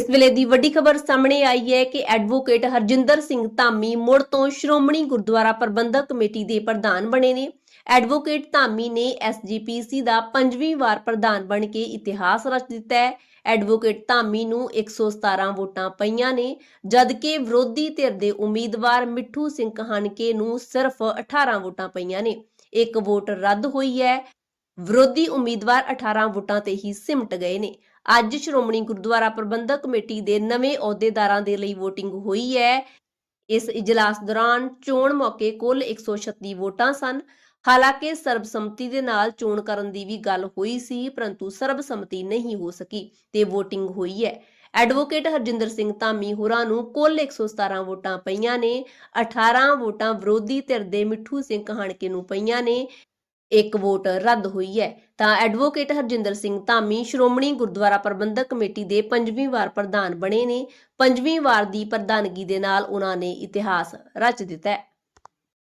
ਇਸ ਵੇਲੇ ਦੀ ਵੱਡੀ ਖਬਰ ਸਾਹਮਣੇ ਆਈ ਹੈ ਕਿ ਐਡਵੋਕੇਟ ਹਰਜਿੰਦਰ ਸਿੰਘ ਧਾਮੀ ਮੁੜ ਤੋਂ ਸ਼੍ਰੋਮਣੀ ਗੁਰਦੁਆਰਾ ਪ੍ਰਬੰਧਕ ਕਮੇਟੀ ਦੇ ਪ੍ਰਧਾਨ ਬਣੇ ਨੇ। ਐਡਵੋਕੇਟ ਧਾਮੀ ਨੇ ਐਸਜੀਪੀਸੀ ਦਾ ਪੰਜਵੀਂ ਵਾਰ ਪ੍ਰਧਾਨ ਬਣ ਕੇ ਇਤਿਹਾਸ ਰਚ ਦਿੱਤਾ ਹੈ। ਐਡਵੋਕੇਟ ਧਾਮੀ ਨੂੰ 117 ਵੋਟਾਂ ਪਈਆਂ ਨੇ, ਜਦਕਿ ਵਿਰੋਧੀ ਧਿਰ ਦੇ ਉਮੀਦਵਾਰ ਮਿੱਠੂ ਸਿੰਘ ਕਹਾਨਕੇ ਨੂੰ ਸਿਰਫ 18 ਵੋਟਾਂ ਪਈਆਂ ਨੇ। ਇੱਕ ਵੋਟ ਰੱਦ ਹੋਈ ਹੈ। ਵਿਰੋਧੀ ਉਮੀਦਵਾਰ 18 ਵੋਟਾਂ ਤੇ ਹੀ ਸਿਮਟ ਗਏ ਨੇ। ਅੱਜ ਸ਼੍ਰੋਮਣੀ ਗੁਰਦੁਆਰਾ ਪ੍ਰਬੰਧਕ ਕਮੇਟੀ ਦੇ ਨਵੇਂ ਅਹੁਦੇਦਾਰਾਂ ਦੇ ਲਈ VOTING ਹੋਈ ਹੈ। ਇਸ ਇਜਲਾਸ ਦੌਰਾਨ ਚੋਣ ਮੌਕੇ ਕੁੱਲ 136 ਵੋਟਾਂ ਸਨ। ਹਾਲਾਂਕਿ ਸਰਬਸੰਮਤੀ ਦੇ ਨਾਲ ਚੋਣ ਕਰਨ ਦੀ ਵੀ ਗੱਲ ਹੋਈ ਸੀ, ਪਰੰਤੂ ਸਰਬਸੰਮਤੀ ਨਹੀਂ ਹੋ ਸਕੀ ਤੇ VOTING ਹੋਈ ਹੈ। ਐਡਵੋਕੇਟ ਹਰਜਿੰਦਰ ਸਿੰਘ ਧਾਮੀ ਹੋਰਾਂ ਨੂੰ ਕੁੱਲ 117 ਵੋਟਾਂ ਪਈਆਂ ਨੇ 18 ਵੋਟਾਂ ਵਿਰੋਧੀ ਧਿਰ ਦੇ ਮਿੱਠੂ ਸਿੰਘ ਕਹਾਣਕੇ ਨੂੰ ਪਈਆਂ ਨੇ। ਇੱਕ ਵੋਟ ਰੱਦ ਹੋਈ ਹੈ। ਤਾਂ ਐਡਵੋਕੇਟ ਹਰਜਿੰਦਰ ਸਿੰਘ ਧਾਮੀ ਸ਼੍ਰੋਮਣੀ ਗੁਰਦੁਆਰਾ ਪ੍ਰਬੰਧਕ ਕਮੇਟੀ ਦੇ ਪੰਜਵੀਂ ਵਾਰ ਪ੍ਰਧਾਨ ਬਣੇ ਨੇ। ਪੰਜਵੀਂ ਵਾਰ ਦੀ ਪ੍ਰਧਾਨਗੀ ਦੇ ਨਾਲ ਉਹਨਾਂ ਨੇ ਇਤਿਹਾਸ ਰਚ ਦਿੱਤਾ ਹੈ।